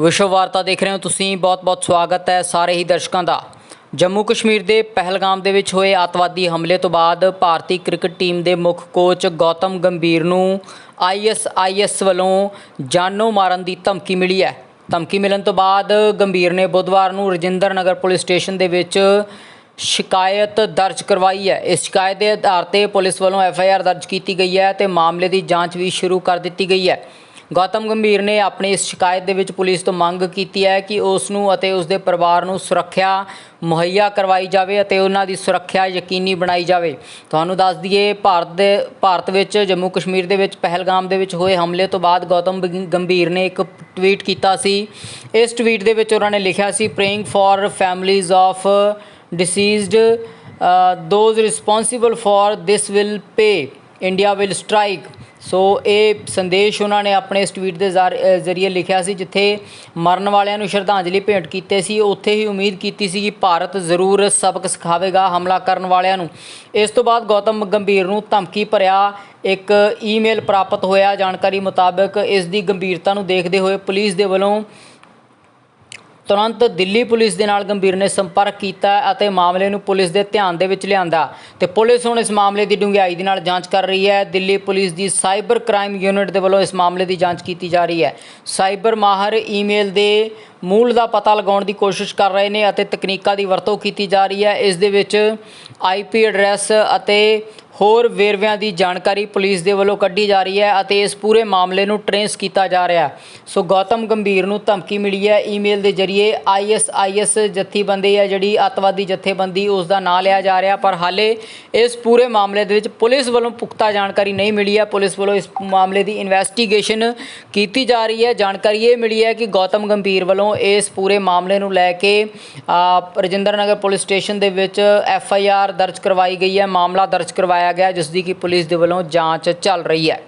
ਵਿਸ਼ਵ ਵਾਰਤਾ ਦੇਖ ਰਹੇ ਹੋ ਤੁਸੀਂ। ਬਹੁਤ-ਬਹੁਤ ਸਵਾਗਤ ਹੈ ਸਾਰੇ ਹੀ ਦਰਸ਼ਕਾਂ ਦਾ। ਜੰਮੂ ਕਸ਼ਮੀਰ ਦੇ ਪਹਿਲਗਾਮ ਦੇ ਵਿੱਚ ਹੋਏ ਅੱਤਵਾਦੀ ਹਮਲੇ ਤੋਂ ਬਾਅਦ ਭਾਰਤੀ ਕ੍ਰਿਕਟ ਟੀਮ ਦੇ ਮੁੱਖ ਕੋਚ ਗੌਤਮ ਗੰਭੀਰ ਨੂੰ ਆਈਐਸਆਈਐਸ ਵੱਲੋਂ ਜਾਨੋਂ ਮਾਰਨ ਦੀ ਧਮਕੀ ਮਿਲੀ ਹੈ। ਧਮਕੀ ਮਿਲਣ ਤੋਂ ਬਾਅਦ ਗੰਭੀਰ ਨੇ ਬੁੱਧਵਾਰ ਨੂੰ ਰਜਿੰਦਰ ਨਗਰ ਪੁਲਿਸ ਸਟੇਸ਼ਨ ਦੇ ਵਿੱਚ ਸ਼ਿਕਾਇਤ ਦਰਜ ਕਰਵਾਈ ਹੈ। ਇਸ ਸ਼ਿਕਾਇਤ ਦੇ ਆਧਾਰ ਤੇ ਪੁਲਿਸ ਵੱਲੋਂ ਐਫਆਈਆਰ ਦਰਜ ਕੀਤੀ ਗਈ ਹੈ ਤੇ ਮਾਮਲੇ ਦੀ ਜਾਂਚ ਵੀ ਸ਼ੁਰੂ ਕਰ ਦਿੱਤੀ ਗਈ ਹੈ। ਗੌਤਮ ਗੰਭੀਰ ਨੇ ਆਪਣੀ ਇਸ ਸ਼ਿਕਾਇਤ ਦੇ ਵਿੱਚ ਪੁਲਿਸ ਤੋਂ ਮੰਗ ਕੀਤੀ ਹੈ ਕਿ ਉਸ ਨੂੰ ਅਤੇ ਉਸ ਦੇ ਪਰਿਵਾਰ ਨੂੰ ਸੁਰੱਖਿਆ ਮੁਹੱਈਆ ਕਰਵਾਈ ਜਾਵੇ ਅਤੇ ਉਹਨਾਂ ਦੀ ਸੁਰੱਖਿਆ ਯਕੀਨੀ ਬਣਾਈ ਜਾਵੇ। ਤੁਹਾਨੂੰ ਦੱਸ ਦਈਏ, ਭਾਰਤ ਦੇ, ਭਾਰਤ ਵਿੱਚ, ਜੰਮੂ ਕਸ਼ਮੀਰ ਦੇ ਵਿੱਚ, ਪਹਿਲਗਾਮ ਦੇ ਵਿੱਚ ਹੋਏ ਹਮਲੇ ਤੋਂ ਬਾਅਦ ਗੌਤਮ ਬਗ- ਗੰਭੀਰ ਨੇ ਇੱਕ ਟਵੀਟ ਕੀਤਾ ਸੀ। ਇਸ ਟਵੀਟ ਦੇ ਵਿੱਚ ਉਹਨਾਂ ਨੇ ਲਿਖਿਆ ਸੀ praying for families of deceased those responsible for this will pay India will strike so ਇਹ ਸੰਦੇਸ਼ ਉਹਨਾਂ ਨੇ ਆਪਣੇ ਇਸ ਟਵੀਟ ਦੇ ਜ਼ਾਰ- ਜ਼ਰੀਏ ਲਿਖਿਆ ਸੀ, ਜਿੱਥੇ ਮਰਨ ਵਾਲਿਆਂ ਨੂੰ ਸ਼ਰਧਾਂਜਲੀ ਭੇਂਟ ਕੀਤੇ ਸੀ। ਉੱਥੇ ਹੀ ਉਮੀਦ ਕੀਤੀ ਸੀ ਕਿ ਭਾਰਤ ਜ਼ਰੂਰ ਸਬਕ ਸਿਖਾਵੇਗਾ ਹਮਲਾ ਕਰਨ ਵਾਲਿਆਂ ਨੂੰ। ਇਸ ਤੋਂ ਬਾਅਦ ਗੌਤਮ ਗੰਭੀਰ ਨੂੰ ਧਮਕੀ ਭਰਿਆ, ਇੱਕ ਈਮੇਲ ਪ੍ਰਾਪਤ ਹੋਇਆ। ਜਾਣਕਾਰੀ ਮੁਤਾਬਕ ਇਸ ਦੀ ਗੰਭੀਰਤਾ ਨੂੰ ਦੇਖਦੇ ਹੋਏ ਪੁਲਿਸ ਦੇ ਵੱਲੋਂ ਤੁਰੰਤ ਦਿੱਲੀ ਪੁਲਿਸ ਦੇ ਨਾਲ ਗੰਭੀਰ ਨੇ ਸੰਪਰਕ ਕੀਤਾ ਅਤੇ ਮਾਮਲੇ ਨੂੰ ਪੁਲਿਸ ਦੇ ਧਿਆਨ ਦੇ ਵਿੱਚ ਲਿਆਂਦਾ ਤੇ ਪੁਲਿਸ ਹੁਣ ਇਸ ਮਾਮਲੇ ਦੀ ਡੂੰਘਾਈ ਦੇ ਨਾਲ ਜਾਂਚ ਕਰ ਰਹੀ ਹੈ। ਦਿੱਲੀ ਪੁਲਿਸ ਦੀ ਸਾਈਬਰ ਕ੍ਰਾਈਮ ਯੂਨਿਟ ਦੇ ਵੱਲੋਂ ਇਸ ਮਾਮਲੇ ਦੀ ਜਾਂਚ ਕੀਤੀ ਜਾ ਰਹੀ ਹੈ। ਸਾਈਬਰ ਮਾਹਰ ਈਮੇਲ ਦੇ ਮੂਲ ਦਾ ਪਤਾ ਲਗਾਉਣ ਦੀ ਕੋਸ਼ਿਸ਼ ਕਰ ਰਹੇ ਨੇ ਅਤੇ ਤਕਨੀਕਾਂ ਦੀ ਵਰਤੋਂ ਕੀਤੀ ਜਾ ਰਹੀ ਹੈ। ਇਸ ਦੇ ਵਿੱਚ ਆਈਪੀ ਐਡਰੈਸ ਅਤੇ ਹੋਰ ਵੇਰਵਿਆਂ ਦੀ ਜਾਣਕਾਰੀ ਪੁਲਿਸ ਦੇ ਵੱਲੋਂ ਕੱਢੀ ਜਾ ਰਹੀ ਹੈ ਅਤੇ ਇਸ ਪੂਰੇ ਮਾਮਲੇ ਨੂੰ ਟਰੇਸ ਕੀਤਾ ਜਾ ਰਿਹਾ ਹੈ। ਸੋ ਗੌਤਮ ਗੰਭੀਰ ਨੂੰ ਧਮਕੀ ਮਿਲੀ ਹੈ। ਈਮੇਲ ਦੇ ਜ਼ਰੀਏ ਆਈਐਸਆਈਐਸ ਜਥੇਬੰਦੀ ਹੈ, ਜਿਹੜੀ ਅੱਤਵਾਦੀ ਜਥੇਬੰਦੀ ਉਸ ਦਾ ਨਾਂ ਲਿਆ ਜਾ ਰਿਹਾ, ਪਰ ਹਾਲੇ ਇਸ ਪੂਰੇ ਮਾਮਲੇ ਦੇ ਵਿੱਚ ਪੁਲਿਸ ਵੱਲੋਂ ਪੁਖਤਾ ਜਾਣਕਾਰੀ ਨਹੀਂ ਮਿਲੀ ਹੈ। ਪੁਲਿਸ ਵੱਲੋਂ ਇਸ ਮਾਮਲੇ ਦੀ ਇਨਵੈਸਟੀਗੇਸ਼ਨ ਕੀਤੀ ਜਾ ਰਹੀ ਹੈ। ਜਾਣਕਾਰੀ ਇਹ ਮਿਲੀ ਹੈ ਕਿ ਗੌਤਮ ਗੰਭੀਰ ਵੱਲੋਂ ਇਸ ਪੂਰੇ ਮਾਮਲੇ ਨੂੰ ਲੈ ਕੇ ਰਜਿੰਦਰ ਨਗਰ ਪੁਲਿਸ ਸਟੇਸ਼ਨ ਦੇ ਵਿੱਚ ਐਫ ਆਈ ਆਰ ਦਰਜ ਕਰਵਾਈ ਗਈ ਹੈ। ਮਾਮਲਾ ਦਰਜ ਕਰਵਾਇਆ ਗਿਆ ਜਿਸ ਦੀ ਕਿ ਪੁਲਿਸ ਦੇ ਵੱਲੋਂ ਜਾਂਚ ਚੱਲ ਰਹੀ ਹੈ।